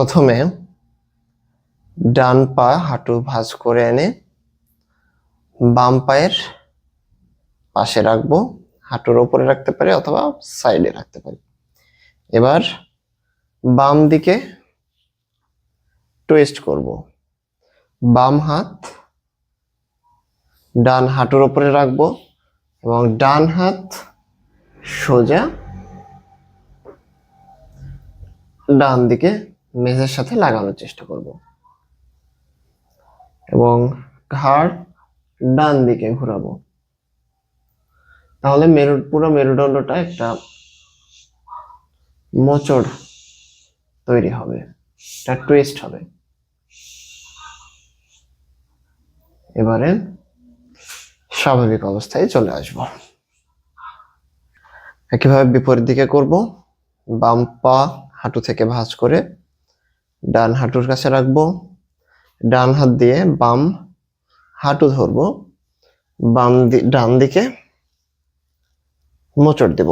প্রথমে ডান পা হাঁটু ভাঁজ করে এনে বাম পায়ের পাশে রাখব। হাঁটুর ওপরে রাখতে পারি অথবা সাইডে রাখতে পারি। এবার বাম দিকে টুইস্ট করব। বাম হাত ডান হাঁটুর ওপরে রাখব এবং ডান হাত সোজা ডান দিকে মেঝের সাথে লাগানোর চেষ্টা করব। এবং ঘাড় ডান দিকে ঘোরাবো। তাহলে মেরু, পুরো মেরুদণ্ডটা একটা মোচড় তৈরি হবে, একটা টুইস্ট হবে। এবারে স্বাভাবিক অবস্থায় চলে আসব। একইভাবে বিপরীত দিকে করব, বাম পা হাঁটু থেকে ভাঁজ করে ডান হাঁটুর কাছে রাখব। ডান হাত দিয়ে বাম হাঁটু ধরবো। বাম ডান দিকে মোচড় দেব।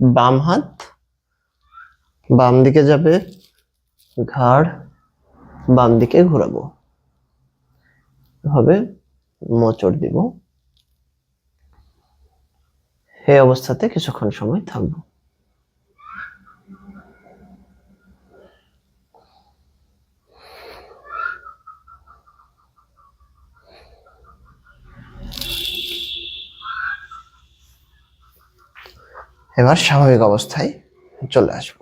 বাম হাত বাম দিকে যাবে, ঘাড় বাম দিকে ঘোরাবো। এভাবে মোচড় দিব। এই অবস্থাতে কিছুক্ষণ সময় থাকব। এবার স্বাভাবিক অবস্থায় চলে আসব।